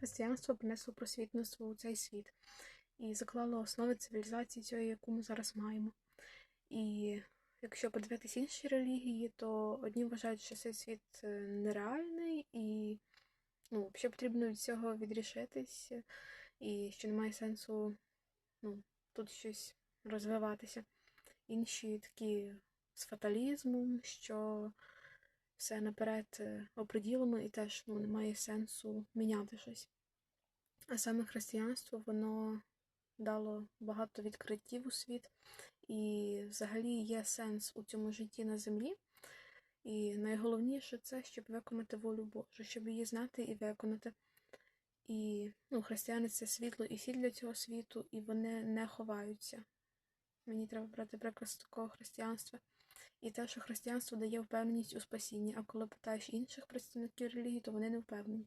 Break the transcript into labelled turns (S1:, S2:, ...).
S1: християнство принесло просвітництво у цей світ і заклало основи цивілізації цієї, яку ми зараз маємо. І якщо подивитись інші релігії, то одні вважають, що цей світ е, нереальний і ну, взагалі потрібно від цього відрішитись, і що немає сенсу ну, тут щось розвиватися. Інші такі з фаталізмом, що все наперед е, оприділено і теж ну, немає сенсу міняти щось. А саме християнство, воно дало багато відкриттів у світ, і взагалі є сенс у цьому житті на землі. І найголовніше це, щоб виконати волю Божу, щоб її знати і виконати. І ну, християни це світло і сіль для цього світу, і вони не ховаються. Мені треба брати приклад з такого християнства. І те, що християнство дає впевненість у спасінні, а коли питаєш інших представників релігії, то вони не впевнені.